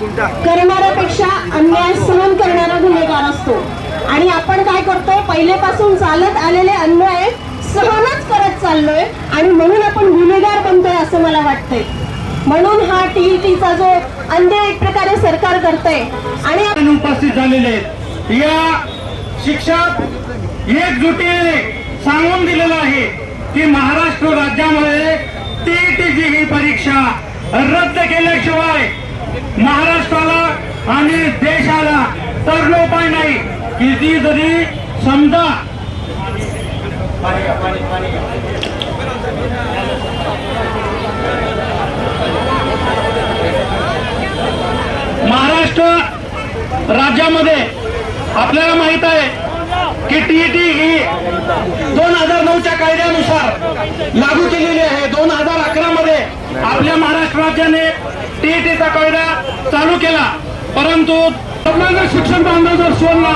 करणाऱ्यापेक्षा अन्याय सहन करणारा गुन्हेगार असतो. आणि आपण काय करतोय? पहिलेपासून चालत आलेले अन्याय सहनच करत चाललोय आणि म्हणून आपण गुन्हेगार बनतोय असं मला वाटतंय. म्हणून हा टीईटीचा जो अन्याय एक प्रकारे सरकार करतंय आणि उपस्थित झालेले या शिक्षक एकजुटीने सांगून दिलेलं आहे की महाराष्ट्र राज्यामध्ये टीईटीची ही परीक्षा रद्द केल्याशिवाय महाराष्ट्राला आणि देशाला तरणोपाय नाही. किती जरी समजा महाराष्ट्र राज्यामध्ये आपल्याला माहीत आहे की टीईटी ही दोन हजार नऊच्या कायद्यानुसार लागू केलेली आहे. दोन हजार अकरा आपल्या महाराष्ट्र राज्याने टीईटीचा कायदा चालू केला. परंतु सामान्य शिक्षण बांधव जर सोडला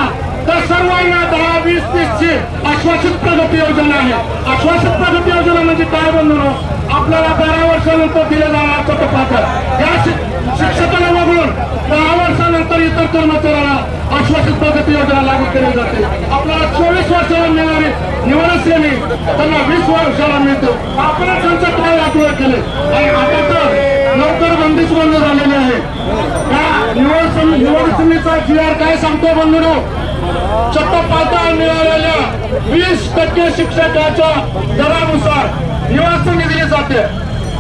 तर सर्वांना दहा वीस तीसची आश्वासित प्रगती योजना आहे. आश्वासित प्रगती योजना म्हणजे काय बंधनो हो? आपल्याला बारा वर्षानंतर दिलं जाणार तपास या शिक्षकाला वगळून दहा वर्षानंतर इतर कर्मचाऱ्याला आश्वासित प्रगती योजना लागू केली जाते. आपल्याला चोवीस वर्षाला मिळणारी निवड श्रेणी त्यांना वीस वर्षाला मिळतो. आपण त्यांचं काय लागू केले आणि आता तर नोकर बंदीच बंद झालेली आहे निवडणुकीचा निवड काय सांगतो बंधू चट्टपाता मिळालेल्या वीस टक्के शिक्षकाच्या दरानुसार निवासनी दिली जाते.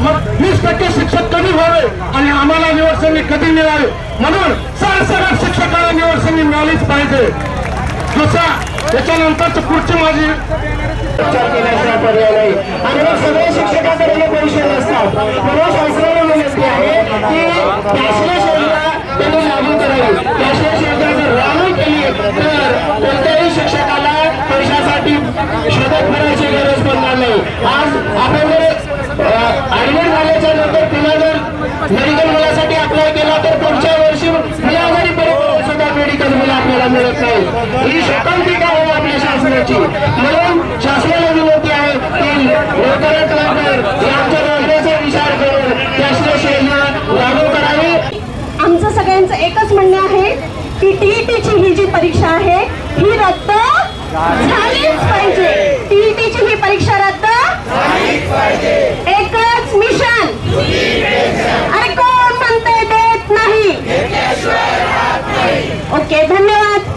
मग वीस टक्के शिक्षक कमी व्हावे आणि आम्हाला निवडसंधी कधी मिळावी? म्हणून सर्व शिक्षकाला निवडसंधी मिळालीच पाहिजे. दुसरा त्याच्यानंतर पुढची माझी उपचार केल्याशिवाय पर्याय नाही. आणि मग सगळे शिक्षकाकडे परिषद असतात. म्हणून शासनाने विनंती आहे की कॅशलेस योजना त्यांनी लागू करावी कॅशलेस योजना जर लागू केली तर कोणत्याही शिक्षकाला पैशासाठी शोधत फिरायची गरज पडणार नाही आज आपण ऍडमिट झाल्याच्यानंतर तिला जर मेडिकल मुलासाठी अप्लाय केला तर पुढच्या वर्षी पुन्हा आजारीपर्यंत सुद्धा मेडिकल मुलं आपल्याला मिळत नाही. ही शताब्दिका आहे आपल्या शासनाची. म्हणून शासनाला विनंती आहे की लवकरात लवकर आमच्या मागण्याचा विचार करून कॅशलेस योजना लागू करावी. आमचं सगळ्यांचं एकच म्हणणं आहे की टीईटीची ही जी परीक्षा आहे ही रद्द झालीच पाहिजे. टीईटीची ही परीक्षा रद्द ओके धन्यवाद.